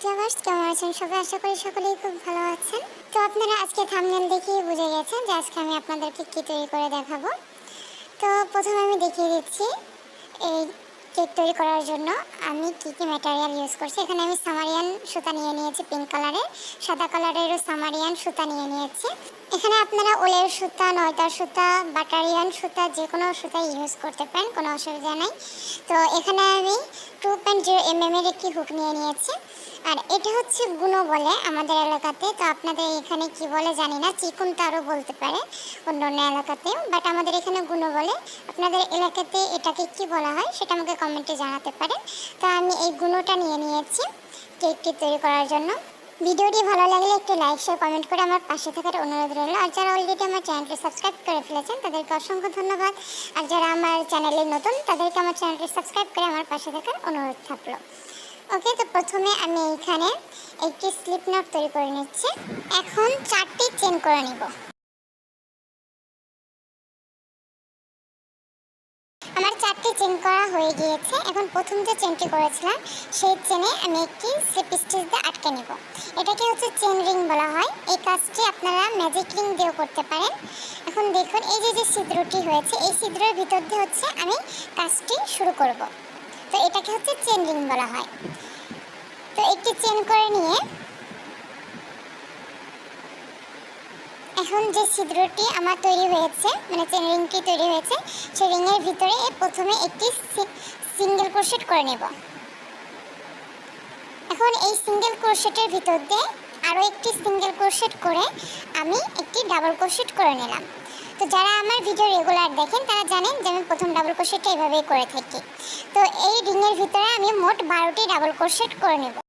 Flowers কেমন আছেন সবাই? আশা করি সকলেই খুব ভালো আছেন। তো আপনারা আজকে থামনেল দেখেই বুঝে গেছেন যে আজকে আমি আপনাদেরকে কী তৈরি করে দেখাবো। তো প্রথমে আমি দেখিয়ে দিচ্ছি এই কেক তৈরি করার জন্য আমি কি কি ম্যাটেরিয়াল ইউজ করছি। এখানে আমি সামারিয়ান সুতা নিয়ে নিয়েছি পিঙ্ক কালারের সাদা কালারেরও সামারিয়ান সুতা নিয়ে নিয়েছি। এখানে আপনারা ওলের সুতা, নয়তার সুতা, বাটারিয়ান সুতা, যে কোনো সুতা ইউজ করতে পারেন, কোনো অসুবিধা নেই। তো এখানে আমি টু পয়েন্ট জিরো এম এর একটি হুক নিয়ে নিয়েছি। আর এটা হচ্ছে গুণো বলে আমাদের এলাকাতে। তো আপনাদের এখানে কি বলে জানি না চিকুন তারও বলতে পারে অন্য অন্য এলাকাতেও। বাট আমাদের এখানে গুণো বলে, আপনাদের এলাকাতে এটাকে কি বলা হয় সেটা আমাকে কমেন্টে জানাতে পারেন। তো আমি এই গুণোটা নিয়ে নিয়েছি, কেকটি তৈরি করার জন্য। ভিডিওটি ভালো লাগলে একটি লাইক, শেয়ার, কমেন্ট করে আমার পাশে থাকার অনুরোধ রইল। আর যারা অলরেডি আমার চ্যানেলটি সাবস্ক্রাইব করে ফেলেছেন, তাদেরকে অসংখ্য ধন্যবাদ। আর যারা আমার চ্যানেলে নতুন, তাদেরকে আমার চ্যানেলটি সাবস্ক্রাইব করে আমার পাশে থাকার অনুরোধ থাকল। ওকে, তো প্রথমে আমি এইখানে একটি স্লিপ নট তৈরি করে নিচ্ছি। এখন চারটি চেন করে নিব। আমার চারটি চেন করা হয়ে গিয়েছে। এখন প্রথম যে চেনটি করেছিলাম, সেই চেনে আমি একটি স্লিপ স্টিচ দিয়ে আটকে নিব। এটাকে হচ্ছে চেন রিং বলা হয়। এই কাজটি আপনারা ম্যাজিক রিং দিয়েও করতে পারেন। এখন দেখুন, এই যে যে ছিদ্রটি হয়েছে, এই ছিদ্রের ভিতর দিয়ে হচ্ছে আমি কাজটি শুরু করব। তো এটাকে হচ্ছে চেন রিং বলা হয়। তো একটি চেন করে নিয়ে এখন যে ছিদ্রটি আমার তৈরি হয়েছে মানে চেন রিংটি তৈরি হয়েছে, সেই রিংয়ের ভিতরে প্রথমে একটি সিঙ্গেল ক্রোশেট করে নেব। এখন এই সিঙ্গেল ক্রোশেটের ভিতর দিয়ে আরও একটি সিঙ্গেল ক্রোশেট করে আমি একটি ডাবল ক্রোশেট করে নিলাম। তো যারা আমার ভিডিও রেগুলার দেখেন, তারা জানেন যে আমি প্রথম ডাবল ক্রোশেটটা এইভাবেই করে থাকি। তো এই রিংয়ের ভিতরে আমি মোট বারোটি ডাবল ক্রোশেট করে নেব।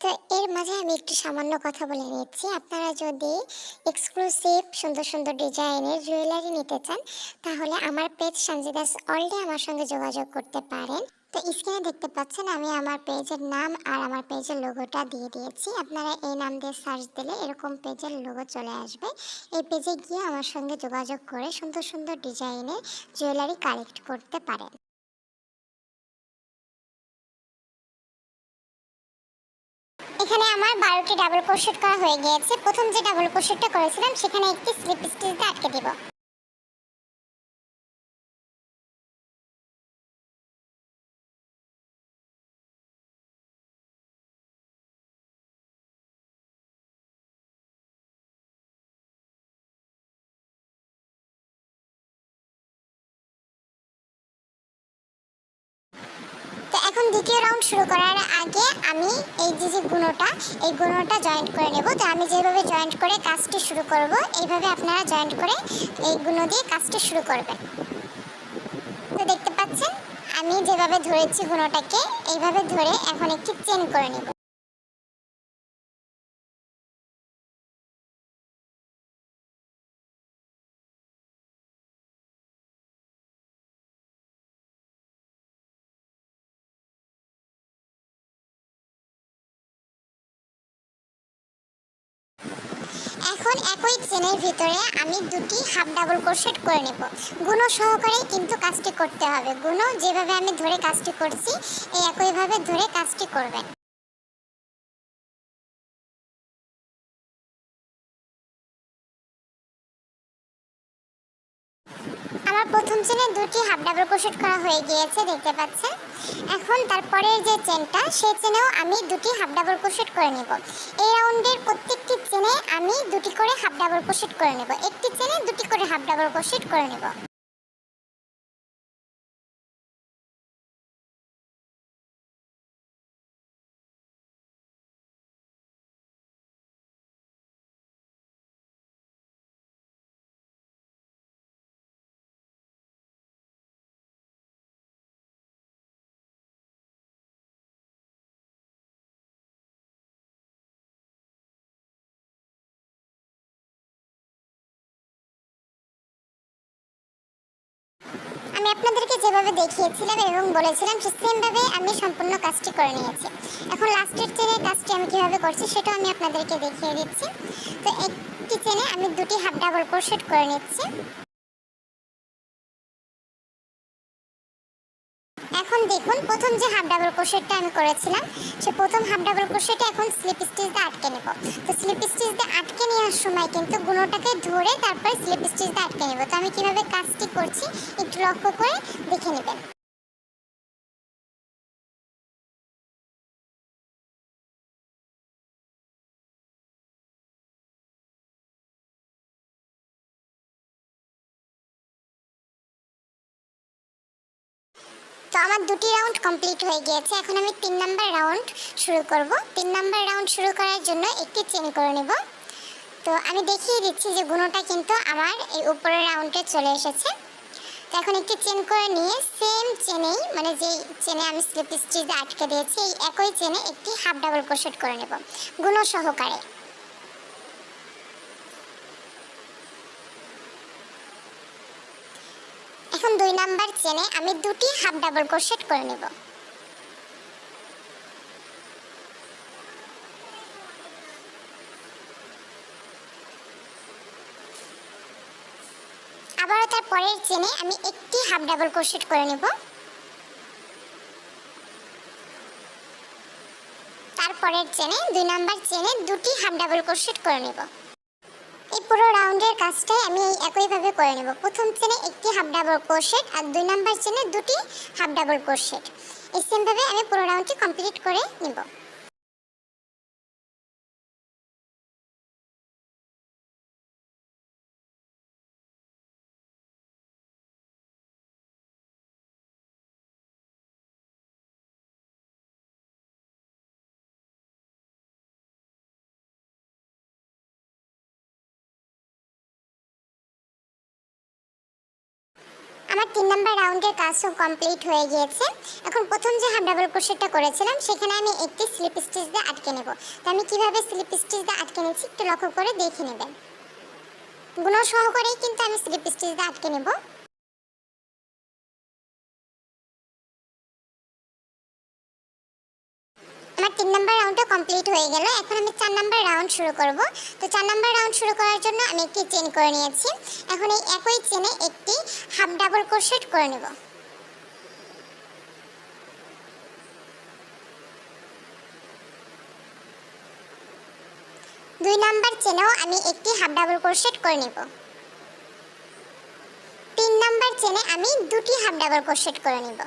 তো এর মাঝে আমি একটু সামান্য কথা বলে নিচ্ছি। আপনারা যদি এক্সক্লুসিভ সুন্দর সুন্দর ডিজাইনের জুয়েলারি নিতে চান, তাহলে আমার পেজ সঞ্জিদাস অলডে আমার সঙ্গে যোগাযোগ করতে পারেন। তো স্ক্রিনে দেখতে পাচ্ছেন আমি আমার পেজের নাম আর আমার পেজের লোগোটা দিয়ে দিয়েছি। আপনারা এই নাম দিয়ে সার্চ দিলে এরকম পেজের লোগো চলে আসবে। এই পেজে গিয়ে আমার সঙ্গে যোগাযোগ করে সুন্দর সুন্দর ডিজাইনের জুয়েলারি কালেক্ট করতে পারেন। এখানে আমার বারোটি ডাবল ক্রোশেট করা হয়ে গিয়েছে। প্রথম যে ডাবল ক্রোশেটটা করেছিলাম, সেখানে একটি স্লিপ স্টিচ দিয়ে আটকে দিব। দ্বিতীয় রাউন্ড শুরু করার আগে আমি এই যে যে গুণটা, এই গুণটা জয়েন্ট করে নেব। তো আমি যেভাবে জয়েন্ট করে কাজটি শুরু করব, এইভাবে আপনারা জয়েন্ট করে এই গুণ দিয়ে কাজটি শুরু করবেন। তো দেখতে পাচ্ছেন, আমি যেভাবে ধরেছি গুণটাকে, এইভাবে ধরে এখন একটি চেন করে নেব। চেনের ভিতরে আমি দুটি হাফ ডাবল ক্রোশেট করে নেব। গুনো সহকারে কিন্তু কাজটি করতে হবে। গুনো যেভাবে আমি ধরে কাজটি করছি, এই একইভাবে ধরে কাজটি করবেন। আমার প্রথম চেনে দুটি হাফ ডাবল ক্রোশেট করা হয়ে গিয়েছে, দেখতে পাচ্ছেন? এখন তারপরের যে চেনটা, সেই চেনেও আমি দুটি হাফ ডাবল ক্রোশেট করে নেব। এই রাউন্ডের প্রত্যেকটি চেনে আমি দুটি করে হাফ ডাবল ক্রোশেট করে নেব। একটি চেনে দুটি করে হাফ ডাবল ক্রোশেট করে নেব। আমি আপনাদেরকে যেভাবে দেখিয়েছিলাম এবং বলেছিলাম সে সেমভাবে আমি সম্পূর্ণ কাজটি করে নিয়েছি। এখন লাস্টের চেনের কাজটি আমি কীভাবে করছি সেটাও আমি আপনাদেরকে দেখিয়ে দিচ্ছি। তো একটি চেনে আমি দুটি হাফ ডাবল ক্রোশেট করে নিচ্ছি। এখন দেখুন, প্রথম যে হাফ ডাবল ক্রোশেটটা আমি করেছিলাম, সে প্রথম হাফ ডাবল ক্রোশেটে এখন স্লিপ স্টিচ দিয়ে আটকে নেব। তো স্লিপ স্টিচ দিয়ে আটকে নেওয়ার সময় কিন্তু গুঁড়োটাকে ধরে তারপরে স্লিপ স্টিচ দিয়ে আটকে নেব। তো আমি কীভাবে কাজটি করছি, একটু লক্ষ্য করে দেখে নেবেন। আমার দুটি রাউন্ড কমপ্লিট হয়ে গিয়েছে। এখন আমি তিন নাম্বার রাউন্ড শুরু করব। তিন নাম্বার রাউন্ড শুরু করার জন্য একটি চেন করে নেব। তো আমি দেখিয়ে দিচ্ছি যে গুণটা কিন্তু আমার এই উপরের রাউন্ডে চলে এসেছে। তো এখন একটি চেন করে নিয়ে সেম চেনেই মানে যে চেনে আমি স্লিপ স্টিচ আটকে দিয়েছি, এই একই চেনে একটি হাফ ডাবল ক্রোশেট করে নেব। গুণ সহকারে এখন দুই নাম্বার চেনে আমি দুটি হাফ ডাবল ক্রোশেট করে নেব। আবারও তার পরের চেনে আমি একটি হাফ ডাবল ক্রোশেট করে নেব। তারপরের চেনে, দুই নাম্বার চেনে দুটি হাফ ডাবল ক্রোশেট করে নেব। পুরো রাউন্ডের কাজটাই আমি এই একইভাবে করে নেব। প্রথম চেনে একটি হাফ ডাবল ক্রোশেট আর দুই নাম্বার চেনে দুটি হাফ ডাবল ক্রোশেট। এই সেমভাবে আমি পুরো রাউন্ডটি কমপ্লিট করে নেব। আমার তিন নাম্বার রাউন্ডের কাজও কমপ্লিট হয়ে গিয়েছে। এখন প্রথম যে হাফ ডাবল ক্রোশেটটা করেছিলাম, সেখানে আমি একটি স্লিপ স্টিচ দিয়ে আটকে নেব। তো আমি কীভাবে স্লিপ স্টিচ দিয়ে আটকে নিচ্ছি একটু লক্ষ্য করে দেখে নেবেন। গুণ সহকারেই কিন্তু আমি স্লিপ স্টিচ দিয়ে আটকে নেব। তিন নাম্বার রাউন্ডটা কমপ্লিট হয়ে গেল। এখন আমি চার নাম্বার রাউন্ড শুরু করব। তো চার নাম্বার রাউন্ড শুরু করার জন্য আমি একটি চেন করে নিয়েছি। এখন এই একই চেনে একটি হাফ ডাবল ক্রোশেট করে নেব। দুই নাম্বার চেনেও আমি একটি হাফ ডাবল ক্রোশেট করে নেব। তিন নাম্বার চেনে আমি দুটি হাফ ডাবল ক্রোশেট করে নেব।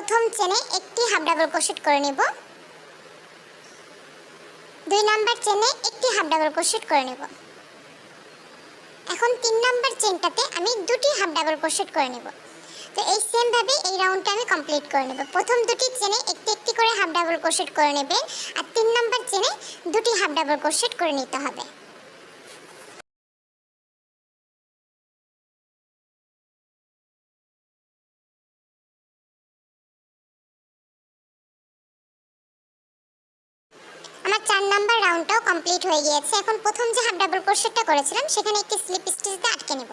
প্রথম চেনে একটি হাফ ডাবল ক্রোশেট করে নেব। দুই নাম্বার চেনে একটি হাফ ডাবল ক্রোশেট করে নেব। এখন তিন নাম্বার চেনটাতে আমি দুটি হাফ ডাবল ক্রোশেট করে নেব। তো এই সেম ভাবে এই রাউন্ডটা আমি কমপ্লিট করে নেব। প্রথম দুটি চেনে একটি একটি করে হাফ ডাবল ক্রোশেট করে নেবেন আর তিন নাম্বার চেনে দুটি হাফ ডাবল ক্রোশেট করে নিতে হবে। কমপ্লিট হয়ে গিয়েছে। এখন প্রথম যে হাফ ডাবল ক্রোশেটটা করেছিলাম, সেখানে একটি স্লিপ স্টিচ দিয়ে আটকে নেব।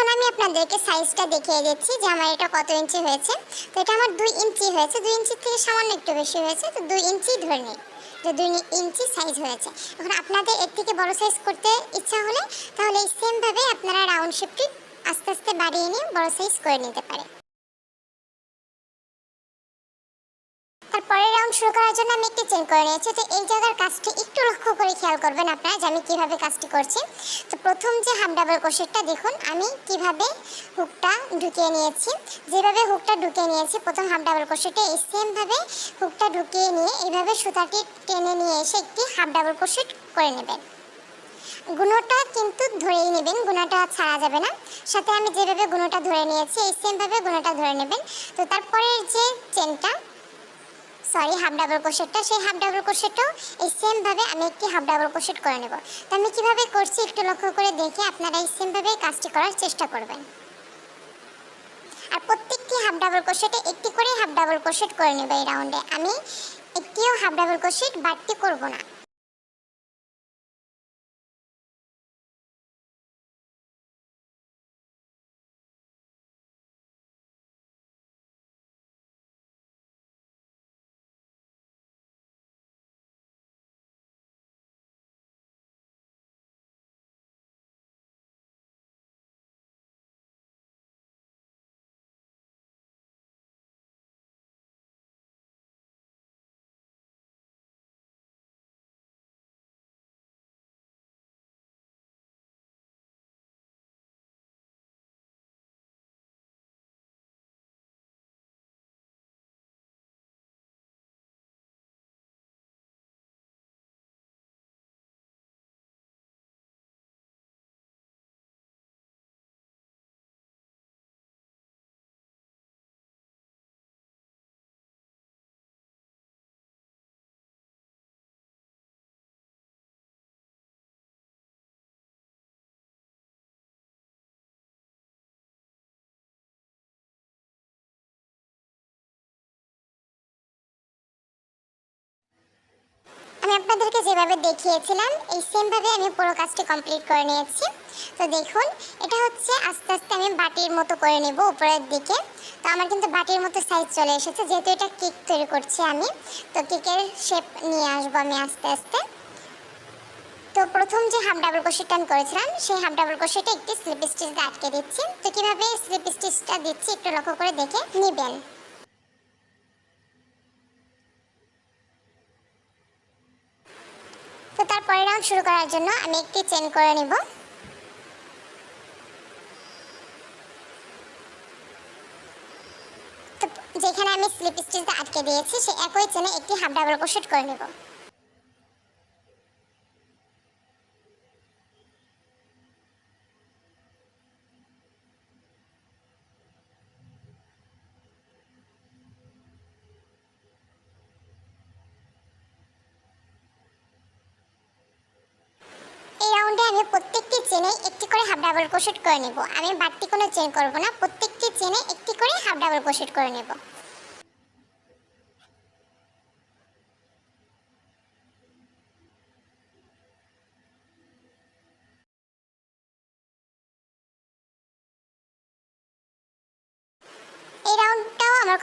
এখন আমি আপনাদেরকে সাইজটা দেখিয়ে দিচ্ছি যে আমার এটা কত ইঞ্চি হয়েছে। তো এটা আমার দুই ইঞ্চি হয়েছে। দুই ইঞ্চির থেকে সামান্য একটু বেশি হয়েছে। তো দুই ইঞ্চি ধরে নিই যে দুই ইঞ্চি সাইজ হয়েছে। এখন আপনাদের এর থেকে বড় সাইজ করতে ইচ্ছা হলে তাহলে এই সেমভাবে আপনারা রাউন্ড শেপটি আস্তে আস্তে বাড়িয়ে নিয়ে বড় সাইজ করে নিতে পারে তারপরের রাউন্ড শুরু করার জন্য আমি একটি চেন করে নিয়েছি। তো এই জায়গার কাজটি একটু লক্ষ্য করে খেয়াল করবেন আপনারা যে আমি কীভাবে কাজটি করছি। তো প্রথম যে হাফ ডাবল ক্রোশেটটা দেখুন, আমি কীভাবে হুকটা ঢুকিয়ে নিয়েছি। যেভাবে হুকটা ঢুকিয়ে নিয়েছি, প্রথম হাফ ডাবল ক্রোশেটে এই সেমভাবে হুকটা ঢুকিয়ে নিয়ে এইভাবে সুতাটি টেনে নিয়ে এসে একটি হাফ ডাবল ক্রোশেট করে নেবেন। গুণটা কিন্তু ধরেই নেবেন, গুণটা ছাড়া যাবে না। সাথে আমি যেভাবে গুণটা ধরে নিয়েছি, এই সেমভাবে গুণটা ধরে নেবেন। তো তারপরের যে চেনটা সরি হাফ ডাবল ক্রোশেটটা সেই হাফ ডাবল ক্রোশেটও এই সেমভাবে আমি একটি হাফ ডাবল ক্রোশেট করে নেব। তো আমি কীভাবে করছি একটু লক্ষ্য করে দেখে আপনারা এই সেমভাবে কাজটি করার চেষ্টা করবেন। আর প্রত্যেকটি হাফ ডাবল ক্রোশেটে একটি করে হাফ ডাবল ক্রোশেট করে নেব এই রাউন্ডে আমি একটিও হাফ ডাবল ক্রোশেট বাড়তি করব না। আমি আপনাদেরকে যেভাবে দেখিয়েছিলাম, এই সেমভাবে আমি পুরো কাজটি কমপ্লিট করে নিয়েছি। তো দেখুন, এটা হচ্ছে আস্তে আস্তে আমি বাটির মতো করে নেব উপরের দিকে। তো আমার কিন্তু বাটির মতো সাইজ চলে এসেছে, যেহেতু এটা কেক তৈরি করছি আমি। তো কেকের শেপ নিয়ে আসব আমি আস্তে আস্তে। তো প্রথম যে হাফ ডাবল ক্রোশেটটা আমি করেছিলাম, সেই হাফ ডাবল ক্রোশেটে একটি স্লিপ স্টিচ আটকে দিচ্ছি। তো কীভাবে স্লিপ স্টিচটা দিচ্ছি একটু লক্ষ্য করে দেখে নেবেন। তো পরের রাউন্ড শুরু করার জন্য আমি একটি চেন করে নিব। যেখানে আমি স্লিপ স্টিচটা আটকে দিয়েছি সে একই চেনে একটি হাফ ডাবল করে নেব এই রাউন্ডে আমি প্রত্যেকটি চেনে একটি করে হাফ ডাবল ক্রোশেট করে নেব। আমি বাড়তি কোনো চেন করব না, প্রত্যেকটি চেনে একটি করে হাফ ডাবল ক্রোশেট করে নেব।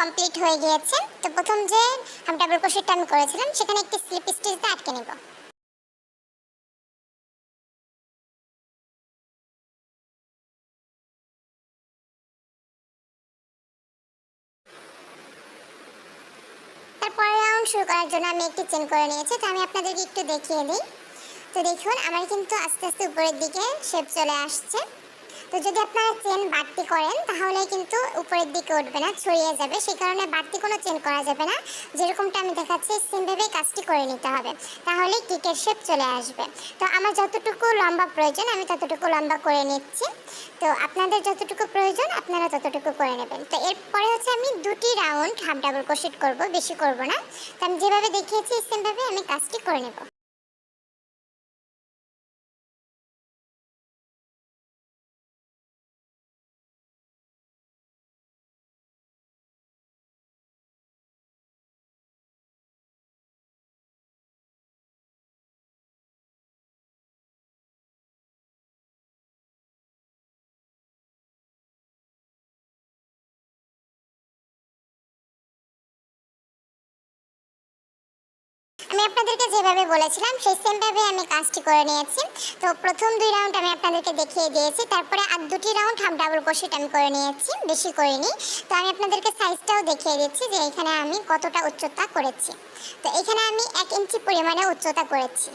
কমপ্লিট হয়ে গিয়েছে। তো প্রথম যে হাফ ডাবল ক্রোশেটটা আমি করেছিলাম, সেখানে একটি স্লিপ স্টিচ দিয়ে আটকে নেব তারপরে রাউন্ড শুরু করার জন্য আমি একটু চেন করে নিয়েছি, তো আমি আপনাদেরকে একটু দেখিয়ে দিই। তো দেখুন, আমার কিন্তু আস্তে আস্তে উপরের দিকে শেপ চলে আসছে। তো যদি আপনারা চেন বাড়তি করেন, তাহলে কিন্তু উপরের দিকে উঠবে না, ছড়িয়ে যাবে। সেই কারণে বাড়তি কোনো চেন করা যাবে না। যেরকমটা আমি দেখাচ্ছি সেমভাবেই কাজটি করে নিতে হবে। তাহলে কিকের শেপ চলে আসবে। তো আমার যতটুকু লম্বা প্রয়োজন, আমি ততটুকু লম্বা করে নিচ্ছি। তো আপনাদের যতটুকু প্রয়োজন, আপনারা ততটুকু করে নেবেন। তো এরপরে হচ্ছে আমি দুটি রাউন্ড হাফ ডাবল ক্রোশেট করব, বেশি করব না। তো আমি যেভাবে দেখিয়েছি সেমভাবে আমি কাজটি করে নেব। আপনাদেরকে যেভাবে বলেছিলাম, সেই সেমভাবে আমি কাজটি করে নিয়েছি। তো প্রথম দুই রাউন্ড আমি আপনাদেরকে দেখিয়ে দিয়েছি, তারপরে আর দুটি রাউন্ড হাফ ডাবল ক্রোশেট আমি করে নিয়েছি, বেশি করিনি। তো আমি আপনাদেরকে সাইজটাও দেখিয়ে দিচ্ছি যে এখানে আমি কতটা উচ্চতা করেছি। তো এখানে আমি এক ইঞ্চি পরিমাণে উচ্চতা করেছি।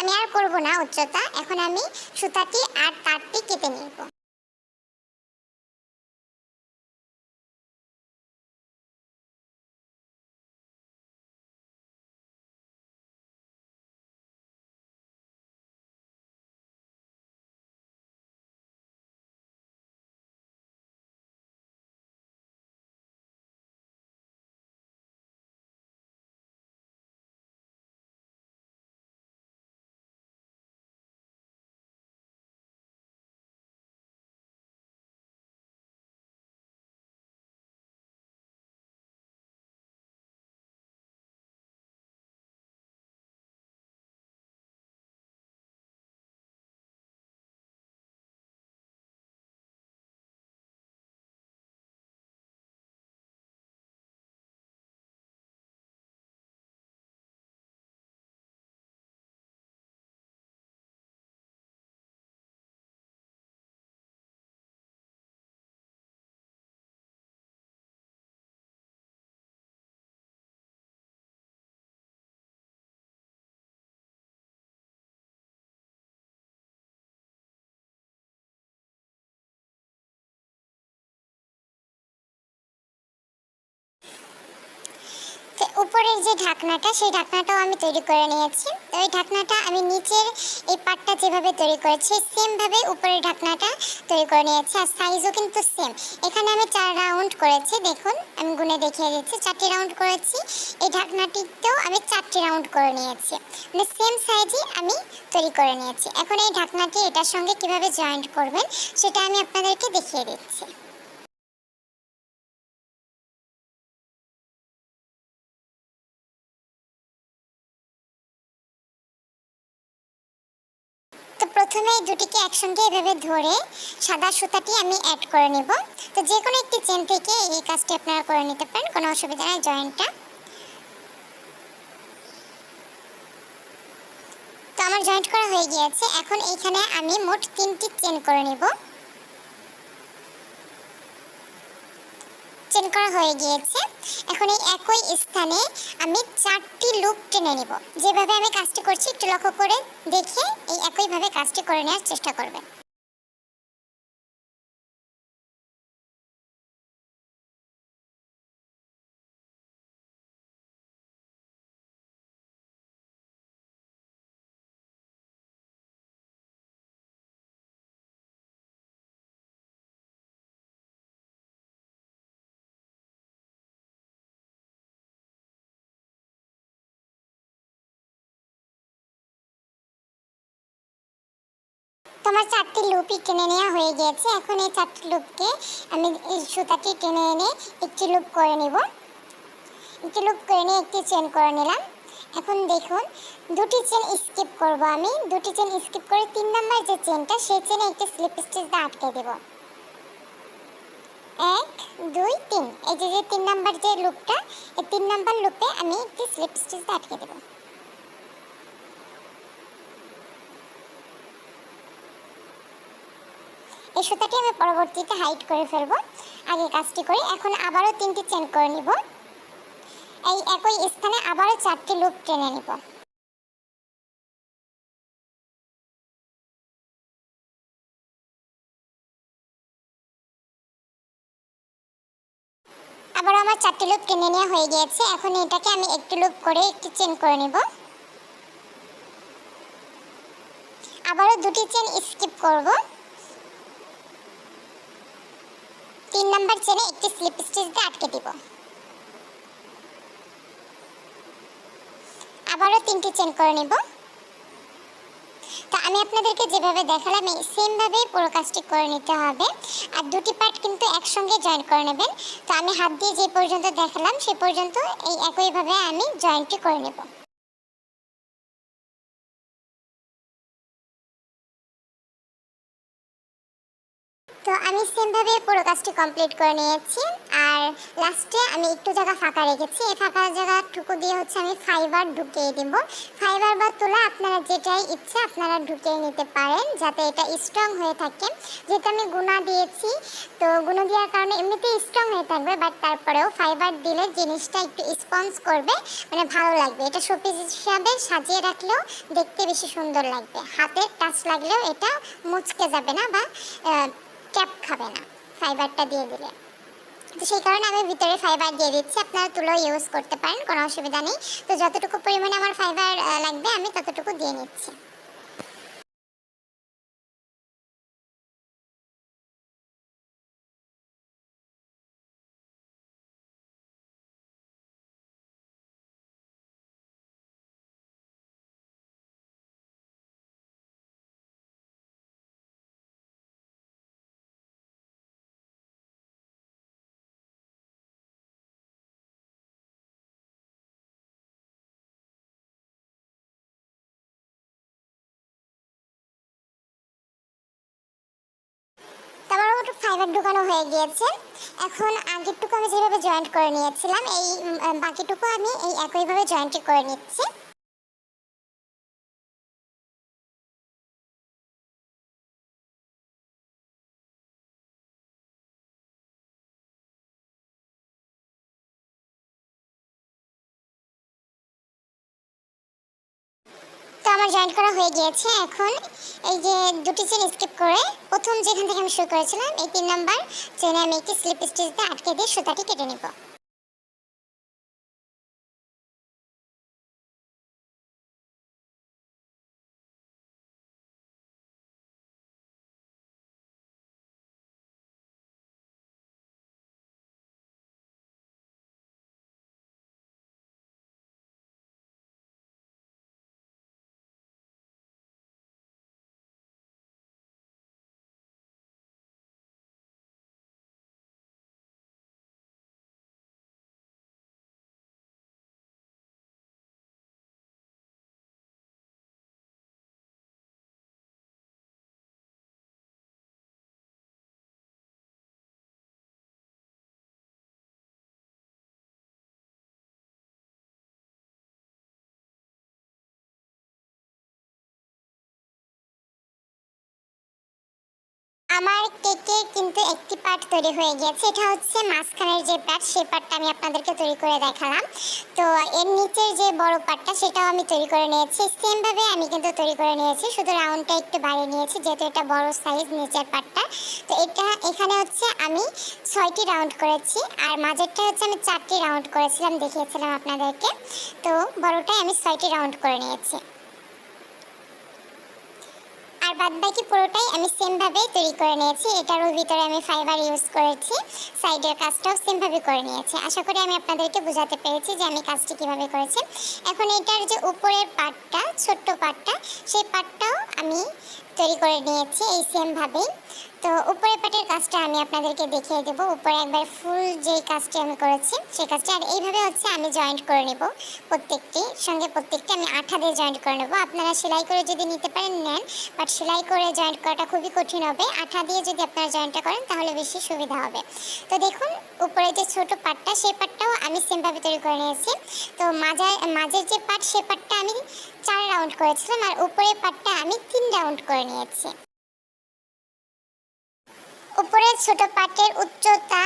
আমি আর করব না উচ্চতা, এখন আমি সুতাটি আর তারটি কেটে নিব। উপরের যে ঢাকনাটা, সেই ঢাকনাটাও আমি তৈরি করে নিয়েছি। তো এই ঢাকনাটা আমি নিচের এই পাটটা যেভাবে তৈরি করেছি, সেমভাবে উপরের ঢাকনাটা তৈরি করে নিয়েছি, আর সাইজও কিন্তু সেম এখানে আমি চার রাউন্ড করেছি, দেখুন, আমি গুনে দেখিয়ে দিচ্ছি। চারটি রাউন্ড করেছি, এই ঢাকনাটিতেও আমি চারটি রাউন্ড করে নিয়েছি। মানে সেম সাইজই আমি তৈরি করে নিয়েছি। এখন এই ঢাকনাটি এটার সঙ্গে কীভাবে জয়েন্ট করবেন, সেটা আমি আপনাদেরকে দেখিয়ে দিচ্ছি। প্রথমে দুটিকে একসঙ্গে এভাবে ধরে সাদা সুতাটি আমি অ্যাড করে নিব। তো যে কোনো একটি চেন থেকে এই কাজটি আপনারা করে নিতে পারেন, কোনো অসুবিধা নেই জয়েন্টটা তো আমার জয়েন্ট করা হয়ে গিয়েছে। এখন এইখানে আমি মোট তিনটি চেন করে নিব। চেন করা হয়ে গিয়েছে। এখন এই একই স্থানে আমি চারটি লুপ টেনে নিব। যেভাবে আমি কাজটি করছি, একটু লক্ষ্য করে দেখে এই একইভাবে কাজটি করে নেওয়ার চেষ্টা করবেন। তোমার চারটি লুপই টেনে নেওয়া হয়ে গিয়েছে। এখন এই চারটি লুপকে আমি এই সুতাটি টেনে এনে একটি লুপ করে নিব। একটি লুপ করে নিয়ে একটি চেন করে নিলাম। এখন দেখুন, দুটি চেন স্কিপ করব আমি। দুটি চেন স্কিপ করে তিন নাম্বার যে চেনটা, সেই চেনে একটি স্লিপ স্টিচ দিয়ে আটকে দেব। এক, দুই, তিন। এই যে যে তিন নাম্বার যে লুপটা, এই তিন নাম্বার লুপে আমি একটি স্লিপ স্টিচ দিয়ে আটকে দেবো। এই সুতাটি আমি পরবর্তীতে হাইট করে ফেলব। আগে কাজটি করি, এখন আবারও তিনটি চেন করে নিব। এই একই স্থানে আবারও চারটি লুপ টেনে নিব। আবার আমার চারটি লুপ টেনে নেওয়া হয়ে গিয়েছে। এখন এটাকে আমি একটি লুপ করে একটি চেন করে নিব। আবারও দুটি চেন স্কিপ করব। তিন নাম্বার চেনে একটি স্লিপ স্টিচ দিয়ে আটকে দিব। আবারও তিনটি চেন করে নেব। তো আমি আপনাদেরকে যেভাবে দেখালাম, এই সেমভাবেই পুরো কাজটি করে নিতে হবে। আর দুটি পার্ট কিন্তু একসঙ্গে জয়েন করে নেবেন। তো আমি হাত দিয়ে যে পর্যন্ত দেখালাম, সে পর্যন্ত এই একইভাবে আমি জয়েন্টটি করে নেব। আমি পুরো কাজটি কমপ্লিট করে নিয়েছি। আর লাস্টে আমি একটু জায়গা ফাঁকা রেখেছি। এই ফাঁকা জায়গাটুকু দিয়ে হচ্ছে আমি ফাইবার ঢুকিয়ে দিব। ফাইবার বা তোলা আপনারা যেটাই ইচ্ছে আপনারা ঢুকিয়ে নিতে পারেন, যাতে এটা স্ট্রং হয়ে থাকে। যেহেতু আমি গুণা দিয়েছি, তো গুঁড়ো দেওয়ার কারণে এমনিতেই স্ট্রং হয়ে থাকবে বাট তারপরেও ফাইবার দিলে জিনিসটা একটু স্পঞ্জ করবে মানে ভালো লাগবে। এটা শোপিস হিসাবে সাজিয়ে রাখলেও দেখতে বেশি সুন্দর লাগবে। হাতের টাচ লাগলেও এটা মুচকে যাবে না বা ক্যাপ খাবে না, ফাইবারটা দিয়ে দিলে। তো সেই কারণে আমি ভিতরে ফাইবার দিয়ে দিচ্ছি, আপনারা তুলো ইউজ করতে পারেন, কোনো অসুবিধা নেই। তো যতটুকু পরিমাণে আমার ফাইবার লাগবে, আমি ততটুকু দিয়ে নিচ্ছি। ফাইবার ঢুকানো হয়ে গিয়েছে। এখন আগেরটুকু আমি যেভাবে জয়েন্ট করে নিয়েছিলাম, এই বাকিটুকু আমি এই একইভাবে জয়েন্ট করে নিচ্ছি। আমার জয়েন করা হয়ে গিয়েছে এখন। এই যে দুটি চেন স্কিপ করে, প্রথম যেখান থেকে আমি শুরু করেছিলাম, এই তিন নাম্বার চেনে আমি একটি স্লিপ স্টিচ দিয়ে আটকে দিয়ে সুতাটি কেটে নেব। আমার কেকের কিন্তু একটি পার্ট তৈরি হয়ে গিয়েছে। এটা হচ্ছে মাঝখানের যে পার্ট, সেই পার্টটা আমি আপনাদেরকে তৈরি করে দেখালাম। তো এর নিচের যে বড় পার্টটা, সেটাও আমি তৈরি করে নিয়েছি। সেমভাবে আমি কিন্তু তৈরি করে নিয়েছি, শুধু রাউন্ডটা একটু বাড়িয়ে নিয়েছি, যেহেতু এটা বড় সাইজ নিচের পার্টটা। তো এটা, এখানে হচ্ছে আমি ছয়টি রাউন্ড করেছি, আর মাঝেরটা হচ্ছে আমি চারটি রাউন্ড করেছিলাম, দেখিয়েছিলাম আপনাদেরকে। তো বড়টাই আমি ছয়টি রাউন্ড করে নিয়েছি। বাদ বাকি পুরোটাই আমি সেমভাবেই তৈরি করে নিয়েছি। এটারও ভিতরে আমি ফাইবার ইউজ করেছি সাইডের কাজটাও সেমভাবে করে নিয়েছি। আশা করি আমি আপনাদেরকে বোঝাতে পেরেছি যে আমি কাজটি কীভাবে করেছি। এখন এটার যে উপরের পাটটা ছোট্ট পাটটা সেই পাটটাও আমি তৈরি করে নিয়েছি এই সেম সেমভাবেই তো উপরের পাটের কাজটা আমি আপনাদেরকে দেখিয়ে দেবো। উপরে একবার ফুল যে কাজটি আমি করেছি, সেই কাজটা আর এইভাবে হচ্ছে আমি জয়েন্ট করে নেব প্রত্যেকটি। সঙ্গে প্রত্যেকটি আমি আঠা দিয়ে জয়েন্ট করে নেব। আপনারা সেলাই করে যদি নিতে পারেন, নেন। বাট সেলাই করে জয়েন্ট করাটা খুবই কঠিন হবে। আঠা দিয়ে যদি আপনারা জয়েন্টটা করেন, তাহলে বেশি সুবিধা হবে। তো দেখুন, উপরে যে ছোট পাটটা, সেই পাটটাও আমি সেমভাবে তৈরি করে নিয়েছি। তো মাঝে মাঝের যে পাট সে পাটটা আমি চার রাউন্ড করেছিলাম আর উপরের পাটটা আমি তিন রাউন্ড করে নিয়েছি। উপরের ছোট পাটের উচ্চতা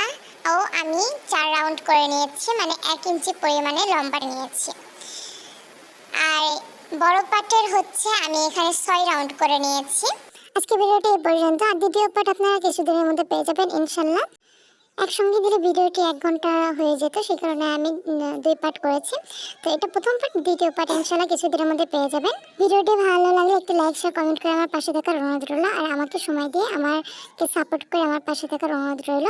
ও আমি চার রাউন্ড করে নিয়েছি মানে এক ইঞ্চি পরিমাণে লম্বা নিয়েছি। আর বড় পাটের হচ্ছে আমি এখানে ছয় রাউন্ড করে নিয়েছি। আজকে ভিডিওটি এই পর্যন্ত। আর দ্বিতীয় পার্ট আপনারা কিছুদিনের মধ্যে পেয়ে যাবেন ইনশাল্লাহ একসঙ্গে দিলে ভিডিওটি এক ঘণ্টা হয়ে যেত, সেই কারণে আমি দুই পার্ট করেছি। তো এটা প্রথম পার্ট দ্বিতীয় পার্ট ইনশাল্লাহ কিছুদিনের মধ্যে পেয়ে যাবেন। ভিডিওটি ভালো লাগলে একটু লাইক শেয়ার কমেন্ট করে আমার পাশে থাকার অনুরোধ রইল। আর আমাকে সময় দিয়ে আমাকে সাপোর্ট করে আমার পাশে থাকার অনুরোধ রইল।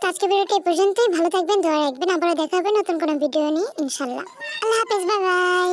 তো আজকে ভিডিওটি এই পর্যন্তই। ভালো থাকবেন, দোয়া রাখবেন। আবারও দেখা হবে নতুন কোনো ভিডিও নিয়ে ইনশাল্লাহ আল্লাহ হাফেজ বাই বাই